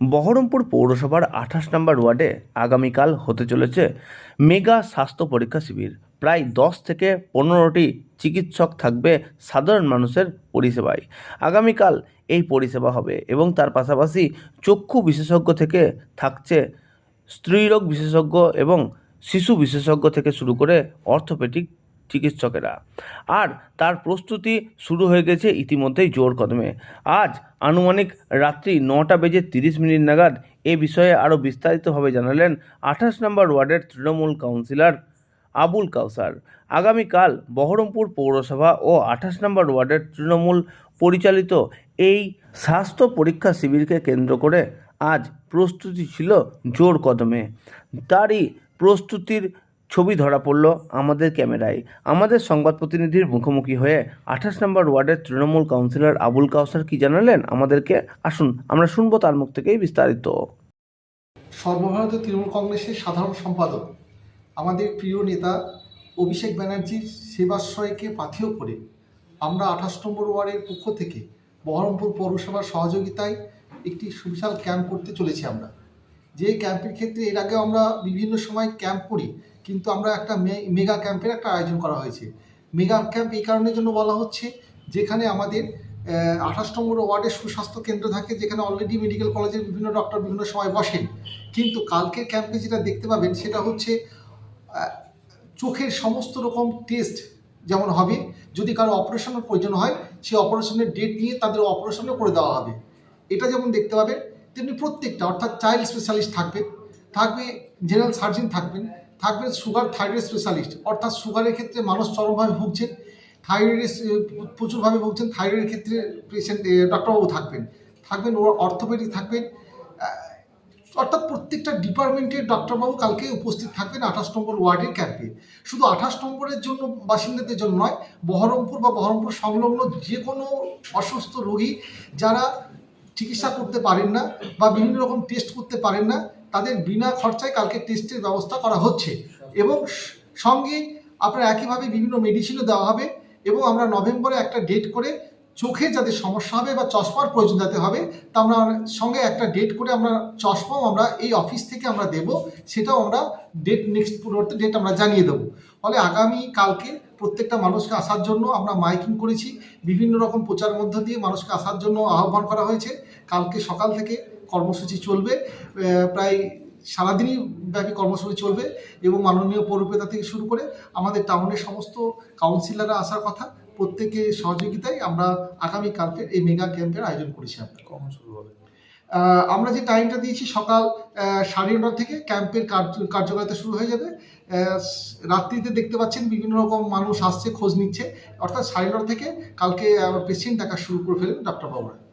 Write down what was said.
বহরমপুর পৌরসভার আঠাশ নম্বর ওয়ার্ডে আগামীকাল হতে চলেছে মেগা স্বাস্থ্য পরীক্ষা শিবির। প্রায় দশ থেকে পনেরোটি চিকিৎসক থাকবে সাধারণ মানুষের পরিষেবায়। আগামীকাল এই পরিষেবা হবে এবং তার পাশাপাশি চক্ষু বিশেষজ্ঞ থেকে থাকছে স্ত্রীরোগ বিশেষজ্ঞ এবং শিশু বিশেষজ্ঞ থেকে শুরু করে অর্থোপেডিক চিকিৎসকেরা। আর তার প্রস্তুতি শুরু হয়ে গেছে ইতিমধ্যেই জোর কদমে। আজ আনুমানিক রাত্রি নটা বেজে তিরিশ মিনিট নাগাদ এ বিষয়ে আরও বিস্তারিতভাবে জানালেন আঠাশ নম্বর ওয়ার্ডের তৃণমূল কাউন্সিলর আবুল কাউসার। আগামীকাল বহরমপুর পৌরসভা ও আঠাশ নম্বর ওয়ার্ডের তৃণমূল পরিচালিত এই স্বাস্থ্য পরীক্ষা শিবিরকে কেন্দ্র করে আজ প্রস্তুতি ছিল জোর কদমে। তারই প্রস্তুতির ছবি ধরা পড়ল আমাদের ক্যামেরায়। আমাদের সংবাদ প্রতিনিধির মুখোমুখি হয়ে আঠাশ নম্বর ওয়ার্ডের তৃণমূল কাউন্সিলর আবুল কাউসার কি জানালেন আমাদেরকে? আসুন, আমরা শুনব তার মুখ থেকেই বিস্তারিত। সর্বভারতীয় তৃণমূল কংগ্রেসের সাধারণ সম্পাদক, আমাদের প্রিয় নেতা অভিষেক ব্যানার্জির সেবাশ্রয়কে পাথেয় করে আমরা আঠাশ নম্বর ওয়ার্ডের পক্ষ থেকে বহরমপুর পৌরসভার সহযোগিতায় একটি সুবিশাল ক্যাম্প করতে চলেছি আমরা। যে ক্যাম্পের ক্ষেত্রে এর আগে আমরা বিভিন্ন সময় ক্যাম্প করি, কিন্তু আমরা একটা মেগা ক্যাম্পের একটা আয়োজন করা হয়েছে। মেগা ক্যাম্প এই কারণের জন্য বলা হচ্ছে যেখানে আমাদের আঠাশ নম্বর ওয়ার্ডের সুস্বাস্থ্য কেন্দ্র থাকে, যেখানে অলরেডি মেডিকেল কলেজের বিভিন্ন ডক্টর বিভিন্ন সময় বসেন। কিন্তু কালকের ক্যাম্পে যেটা দেখতে পাবেন সেটা হচ্ছে চোখের সমস্ত রকম টেস্ট যেমন হবে, যদি কারও অপারেশনের প্রয়োজন হয় সেই অপারেশনের ডেট নিয়ে তাদের অপারেশনও করে দেওয়া হবে। এটা যেমন দেখতে পাবেন তেমনি প্রত্যেকটা, অর্থাৎ চাইল্ড স্পেশালিস্ট থাকবে থাকবে জেনারেল সার্জন থাকবেন, থাকবে সুগার থাইরয়েড স্পেশালিস্ট অর্থাৎ সুগারের ক্ষেত্রে মানুষ চরমভাবে ভুগছেন থাইরয়েড প্রচুরভাবে ভুগছেন থাইরয়েডের ক্ষেত্রে পেশেন্ট ডক্টরবাবু থাকবেন থাকবেন, ওর অর্থোপেডিক থাকবেন অর্থাৎ প্রত্যেকটা ডিপার্টমেন্টের ডক্টরবাবু কালকে উপস্থিত থাকবেন আঠাশ নম্বর ওয়ার্ডের ক্যাম্পে শুধু আঠাশ নম্বরের জন্য, বাসিন্দাদের জন্য নয়, বহরমপুর বা বহরমপুর সংলগ্ন যে কোনো অসুস্থ রোগী যারা চিকিৎসা করতে পারেন না বা বিভিন্ন রকম টেস্ট করতে পারেন না, তাদের বিনা খরচায় কালকে টেস্টের ব্যবস্থা করা হচ্ছে। এবং সঙ্গে আপনার একইভাবে বিভিন্ন মেডিসিনও দেওয়া হবে এবং আমরা নভেম্বরে একটা ডেট করে চোখে যাদের সমস্যা হবে বা চশমার প্রয়োজন যাতে হবে, তা আমরা সঙ্গে একটা ডেট করে আমরা চশমাও আমরা এই অফিস থেকে আমরা দেব, সেটাও আমরা ডেট নেক্সট পূর্ববর্তী ডেট আমরা জানিয়ে দেবো। ফলে আগামী কালকে প্রত্যেকটা মানুষকে আসার জন্য আমরা মাইকিং করেছি, বিভিন্ন রকম প্রচার মধ্য দিয়ে মানুষকে আসার জন্য আহ্বান করা হয়েছে। কালকে সকাল থেকে কর্মসূচি চলবে প্রায় সারাদিনই ব্যাপী কর্মসূচি চলবে এবং মাননীয় পৌরপিতা থেকে শুরু করে আমাদের টাউনের সমস্ত কাউন্সিলররা আসার কথা প্রত্যেকের সহযোগিতায় আমরা আগামী কালকে এই মেগা ক্যাম্পের আয়োজন করেছি আমরা। কখন শুরু হবে? আমরা যে টাইমটা দিয়েছি সকাল সাড়ে নটা থেকে ক্যাম্পের কার্য- কার্যকারিতা শুরু হয়ে যাবে। রাত্রিতে দেখতে পাচ্ছেন বিভিন্ন রকম মানুষ আসছে খোঁজ নিচ্ছে। অর্থাৎ সাড়ে নটা থেকে কালকে পেশেন্ট দেখা শুরু করে ফেলেন ডাক্তারবাবুরা।